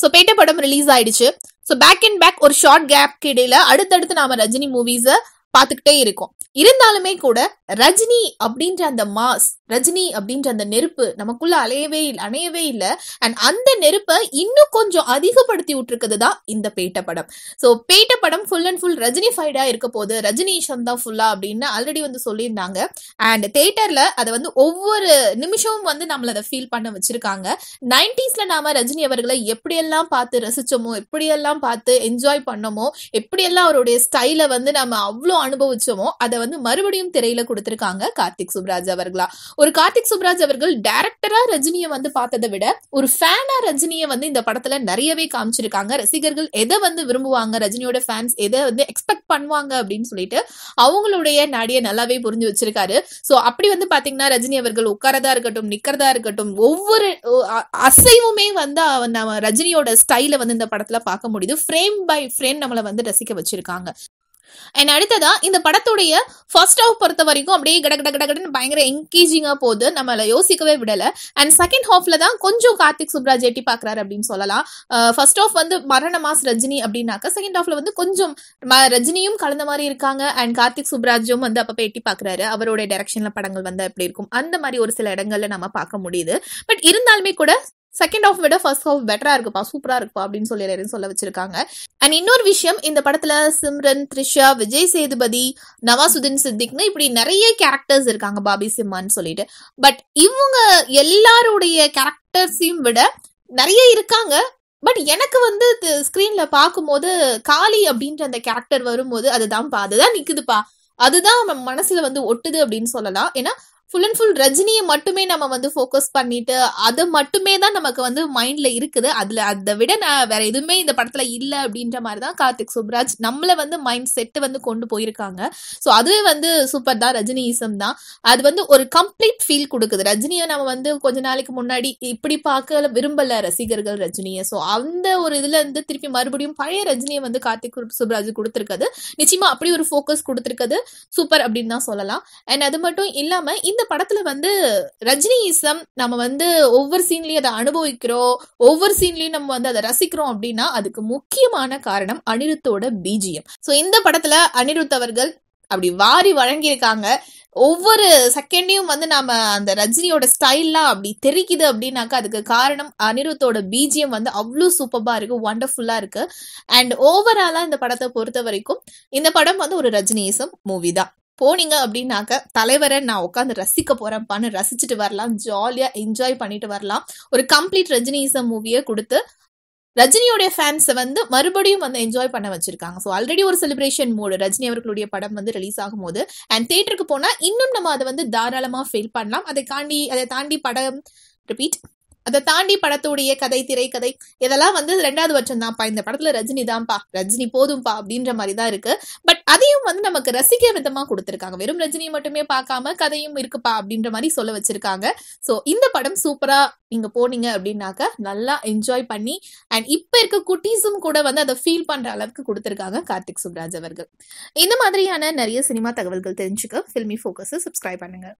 So பேட்ட படம் release ஆயிடுச்சு. So back and back ஒரு ஷார்ட் கேப் இடையில அடுத்தடுத்து நாம ரஜினி மூவிஸை பார்த்துக்கிட்டே இருக்கோம். இருந்தாலுமே கூட ரஜினி அப்படின்ற அந்த மாஸ் ரஜினி அப்படின்ற அந்த நெருப்பு நமக்குள்ள அலையவே இல்லை அணையவே இல்லை. அண்ட் அந்த நெருப்பை இன்னும் கொஞ்சம் அதிகப்படுத்தி விட்டுருக்குது தான் இந்த பேட்ட படம். ஸோ பேட்ட படம் ஃபுல் அண்ட் ஃபுல் ரஜினிஃபைடா இருக்க போது ரஜினிஷன் தான் ஃபுல்லா அப்படின்னு ஆல்ரெடி வந்து சொல்லியிருந்தாங்க. அண்ட் தேட்டர்ல அதை வந்து ஒவ்வொரு நிமிஷமும் வந்து நம்மள அதை ஃபீல் பண்ண வச்சிருக்காங்க. நைன்டிஸ்ல நாம ரஜினி அவர்களை எப்படியெல்லாம் பார்த்து ரசிச்சோமோ எப்படியெல்லாம் பார்த்து என்ஜாய் பண்ணோமோ எப்படியெல்லாம் அவருடைய ஸ்டைலை வந்து நம்ம அவ்வளோ அனுபவிச்சோமோ அதை வந்து மறுபடியும் திரையில கொடுத்திருக்காங்க கார்த்திக் சுப்ராஜ் அவர்களா. ஒரு கார்த்திக் சுப்ராஜ் அவர்கள் டைரக்டரா ரஜினியை வந்து பார்த்ததை விட ஒரு ஃபேனா ரஜினியை வந்து இந்த படத்துல நிறையவே காமிச்சிருக்காங்க. ரசிகர்கள் எதை வந்து விரும்புவாங்க? ரஜினியோட ஃபேன்ஸ் எதை வந்து எக்ஸ்பெக்ட் பண்ணுவாங்க அப்படின்னு சொல்லிட்டு அவங்களுடைய நாடிய நல்லாவே புரிஞ்சு வச்சிருக்காரு. சோ அப்படி வந்து பாத்தீங்கன்னா ரஜினி அவர்கள் உட்காரதா இருக்கட்டும் நிக்கிறதா இருக்கட்டும் ஒவ்வொரு அசைவுமே வந்து நம்ம ரஜினியோட ஸ்டைல வந்து இந்த படத்துல பார்க்க முடியுது. ஃப்ரேம் பை ஃப்ரேம் நம்மளை வந்து ரசிக்க வச்சிருக்காங்க. அண்ட் அடுத்ததா இந்த படத்துடைய ஃபர்ஸ்ட் ஹாஃப் பொறுத்த வரைக்கும் அப்படியே கட கட கடன்னு பயங்கர என்கேஜிங்காக போகுது. நம்மள யோசிக்கவே விடல. அண்ட் செகண்ட் ஹாஃப்ல தான் கொஞ்சம் கார்த்திக் சுப்ராஜ் எட்டி பாக்குறாரு அப்படின்னு சொல்லலாம். Uh, ஃபர்ஸ்ட் ஹாஃப் வந்து மரண மாஸ் ரஜினி அப்படின்னாக்க செகண்ட் ஹாஃப்ல வந்து கொஞ்சம் ரஜினியும் கலந்த மாதிரி இருக்காங்க. அண்ட் கார்த்திக் சுப்ராஜும் வந்து அப்பப்போ எட்டி பாக்குறாரு. அவருடைய டைரக்ஷன்ல படங்கள் வந்து எப்படி இருக்கும். அந்த மாதிரி ஒரு சில இடங்கள்ல நம்ம பார்க்க முடியுது. பட் இருந்தாலுமே கூட செகண்ட் ஆஃப் விட ஃபர்ஸ்ட் ஹாஃப் பெட்டரா இருக்குப்பா சூப்பரா இருக்குப்பா அப்படின்னு சொல்லி சொல்ல வச்சிருக்காங்க. அண்ட் இன்னொரு விஷயம் இந்த படத்துல சிம்ரன் த்ரிஷா விஜய் சேதுபதி நவாசுதீன் சித்திக்னு இப்படி நிறைய கேரக்டர்ஸ் இருக்காங்க பாபி சிம்மான்னு சொல்லிட்டு. பட் இவங்க எல்லாருடைய கேரக்டர்ஸையும் விட நிறைய இருக்காங்க. பட் எனக்கு வந்து ஸ்கிரீன்ல பார்க்கும்போது காளி அப்படின்ற அந்த கேரக்டர் வரும்போது அதுதான்ப்பா அதுதான் நிக்குதுப்பா. அதுதான் நம்ம மனசுல வந்து ஒட்டுது அப்படின்னு சொல்லலாம். ஏன்னா ஃபுல் அண்ட் ஃபுல் ரஜினியை மட்டுமே நம்ம வந்து ஃபோக்கஸ் பண்ணிட்டு அது மட்டுமே தான் நமக்கு வந்து மைண்ட்ல இருக்குது. அதுல அதை விட நான் வேற எதுவுமே இந்த படத்துல இல்லை அப்படின்ற மாதிரி தான் கார்த்திக் சுப்ராஜ் நம்மள வந்து மைண்ட் செட்டு வந்து கொண்டு போயிருக்காங்க. ஸோ அதுவே வந்து சூப்பர் தான். ரஜினியிசம் தான். அது வந்து ஒரு கம்ப்ளீட் ஃபீல் கொடுக்குது. ரஜினியை நம்ம வந்து கொஞ்ச நாளைக்கு முன்னாடி இப்படி பார்க்க விரும்பல ரசிகர்கள் ரஜினியை. ஸோ அந்த ஒரு இதுல இருந்து திருப்பி மறுபடியும் பழைய ரஜினியை வந்து கார்த்திக் சுப்ராஜ் கொடுத்துருக்குது. நிச்சயமா அப்படி ஒரு ஃபோக்கஸ் கொடுத்துருக்குது. சூப்பர் அப்படின்னு தான் சொல்லலாம். அண்ட் அது மட்டும் இல்லாம இந்த படத்துல வந்து ரஜினியிசம் நம்ம வந்து ஒவ்வொரு சீன்லயும் அதை அனுபவிக்கிறோம். ஒவ்வொரு சீன்லயும் நம்ம வந்து அதை ரசிக்கிறோம் அப்படின்னா அதுக்கு முக்கியமான காரணம் அனிருத்தோட பிஜிஎம் ஸோ இந்த படத்துல அனிருத் அவர்கள் அப்படி வாரி வழங்கியிருக்காங்க. ஒவ்வொரு செகண்டையும் வந்து நாம அந்த ரஜினியோட ஸ்டைல்லாம் அப்படி தெரிக்குது அப்படின்னாக்கா அதுக்கு காரணம் அனிருத்தோட பிஜிஎம் வந்து அவ்வளோ சூப்பராக இருக்கு ஒண்டர்ஃபுல்லா இருக்கு. அண்ட் ஓவராலா இந்த படத்தை பொறுத்த வரைக்கும் இந்த படம் வந்து ஒரு ரஜினியிசம் மூவி தான். போனீங்க அப்படின்னாக்க தலைவரை நான் உட்காந்து ரசிக்க போறேன்ப்பான்னு ரசிச்சுட்டு வரலாம் ஜாலியா என்ஜாய் பண்ணிட்டு வரலாம். ஒரு கம்ப்ளீட் ரஜினிசம் மூவியை கொடுத்து ரஜினியோடைய ஃபேன்ஸை வந்து மறுபடியும் வந்து என்ஜாய் பண்ண வச்சிருக்காங்க. ஸோ ஆல்ரெடி ஒரு செலிப்ரேஷன் மூடு ரஜினி அவர்களுடைய படம் வந்து ரிலீஸ் ஆகும்போது அண்ட் தேட்டருக்கு போனால் இன்னும் நம்ம அதை வந்து தாராளமாக ஃபீல் பண்ணலாம். அதை தாண்டி அதை தாண்டி படம் ரிப்பீட் அதை தாண்டி படத்துடைய கதை திரைக்கதை இதெல்லாம் வந்து ரெண்டாவது வருஷம் தான்ப்பா. இந்த படத்துல ரஜினி தான்ப்பா ரஜினி போதும்பா அப்படின்ற மாதிரி தான் இருக்கு. பட் அதையும் வந்து நமக்கு ரசிக்க விதமா கொடுத்துருக்காங்க. வெறும் ரஜினியை மட்டுமே பார்க்காம கதையும் இருக்குப்பா அப்படின்ற மாதிரி சொல்ல வச்சிருக்காங்க. ஸோ இந்த படம் சூப்பரா நீங்க போனீங்க அப்படின்னாக்க நல்லா என்ஜாய் பண்ணி அண்ட் இப்ப இருக்க குட்டீஸும் கூட வந்து அதை ஃபீல் பண்ற அளவுக்கு கொடுத்துருக்காங்க கார்த்திக் சுப்ராஜ் அவர்கள். இந்த மாதிரியான நிறைய சினிமா தகவல்கள் தெரிஞ்சுக்க ஃபில்மி ஃபோக்கஸை சப்ஸ்கிரைப் பண்ணுங்க.